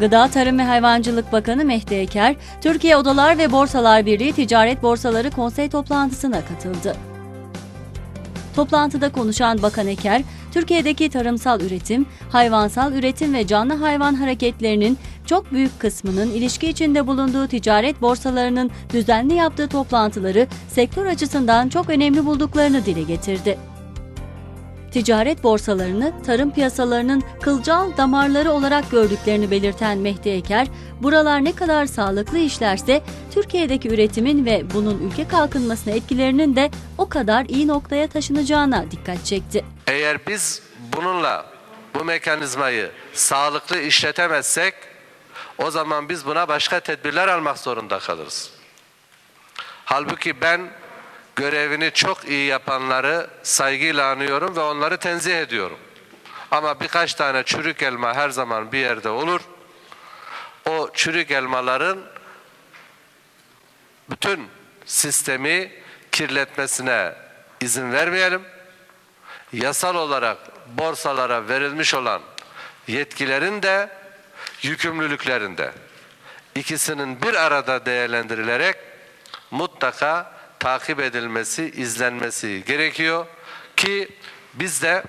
Gıda, Tarım ve Hayvancılık Bakanı Mehdi Eker, Türkiye Odalar ve Borsalar Birliği Ticaret Borsaları Konsey toplantısına katıldı. Toplantıda konuşan Bakan Eker, Türkiye'deki tarımsal üretim, hayvansal üretim ve canlı hayvan hareketlerinin çok büyük kısmının ilişki içinde bulunduğu ticaret borsalarının düzenli yaptığı toplantıları sektör açısından çok önemli bulduklarını dile getirdi. Ticaret borsalarını tarım piyasalarının kılcal damarları olarak gördüklerini belirten Mehdi Eker, buralar ne kadar sağlıklı işlerse Türkiye'deki üretimin ve bunun ülke kalkınmasına etkilerinin de o kadar iyi noktaya taşınacağına dikkat çekti. Eğer biz bununla bu mekanizmayı sağlıklı işletemezsek o zaman biz buna başka tedbirler almak zorunda kalırız. Halbuki ben görevini çok iyi yapanları saygıyla anıyorum ve onları tenzih ediyorum. Ama birkaç tane çürük elma her zaman bir yerde olur. O çürük elmaların bütün sistemi kirletmesine izin vermeyelim yasal olarak borsalara verilmiş olan yetkilerin de yükümlülüklerin de ikisinin bir arada değerlendirilerek mutlaka takip edilmesi, izlenmesi gerekiyor ki biz de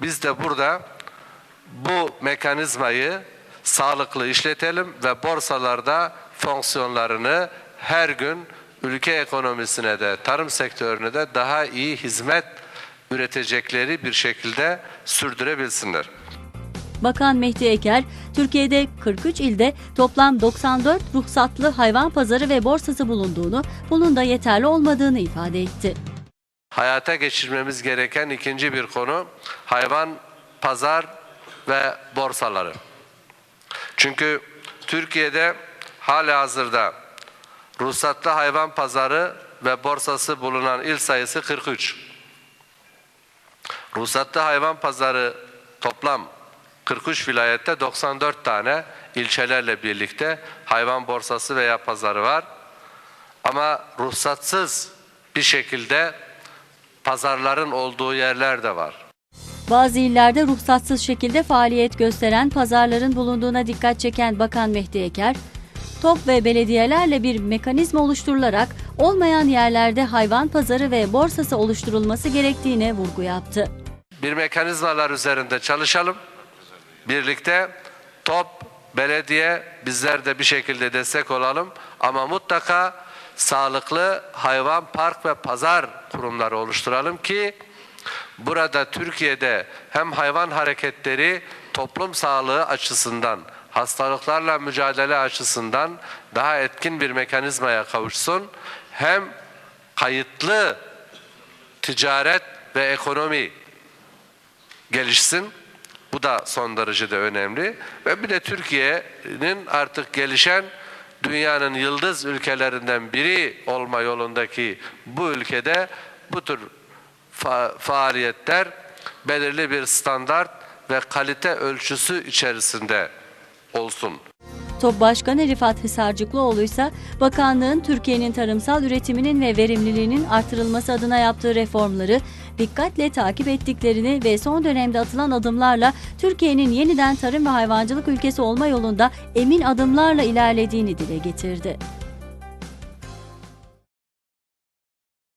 biz de burada bu mekanizmayı sağlıklı işletelim ve borsalarda fonksiyonlarını her gün ülke ekonomisine de tarım sektörüne de daha iyi hizmet üretecekleri bir şekilde sürdürebilsinler. Bakan Mehdi Eker, Türkiye'de 43 ilde toplam 94 ruhsatlı hayvan pazarı ve borsası bulunduğunu, bunun da yeterli olmadığını ifade etti. Hayata geçirmemiz gereken ikinci bir konu hayvan pazar ve borsaları. Çünkü Türkiye'de hala hazırda ruhsatlı hayvan pazarı ve borsası bulunan il sayısı 43. Ruhsatlı hayvan pazarı toplam 43 vilayette 94 tane ilçelerle birlikte hayvan borsası veya pazarı var. Ama ruhsatsız bir şekilde pazarların olduğu yerler de var. Bazı illerde ruhsatsız şekilde faaliyet gösteren pazarların bulunduğuna dikkat çeken Bakan Mehdi Eker, TOP ve belediyelerle bir mekanizma oluşturularak olmayan yerlerde hayvan pazarı ve borsası oluşturulması gerektiğine vurgu yaptı. Bir mekanizmalar üzerinde çalışalım. Birlikte top, belediye bizler de bir şekilde destek olalım ama mutlaka sağlıklı hayvan park ve pazar kurumları oluşturalım ki burada Türkiye'de hem hayvan hareketleri toplum sağlığı açısından hastalıklarla mücadele açısından daha etkin bir mekanizmaya kavuşsun hem kayıtlı ticaret ve ekonomi gelişsin. Bu da son derecede önemli. Ve bir de Türkiye'nin artık gelişen dünyanın yıldız ülkelerinden biri olma yolundaki bu ülkede bu tür fa- faaliyetler belirli bir standart ve kalite ölçüsü içerisinde olsun. TOP Başkanı Rifat Hisarcıklıoğlu ise bakanlığın Türkiye'nin tarımsal üretiminin ve verimliliğinin artırılması adına yaptığı reformları dikkatle takip ettiklerini ve son dönemde atılan adımlarla Türkiye'nin yeniden tarım ve hayvancılık ülkesi olma yolunda emin adımlarla ilerlediğini dile getirdi.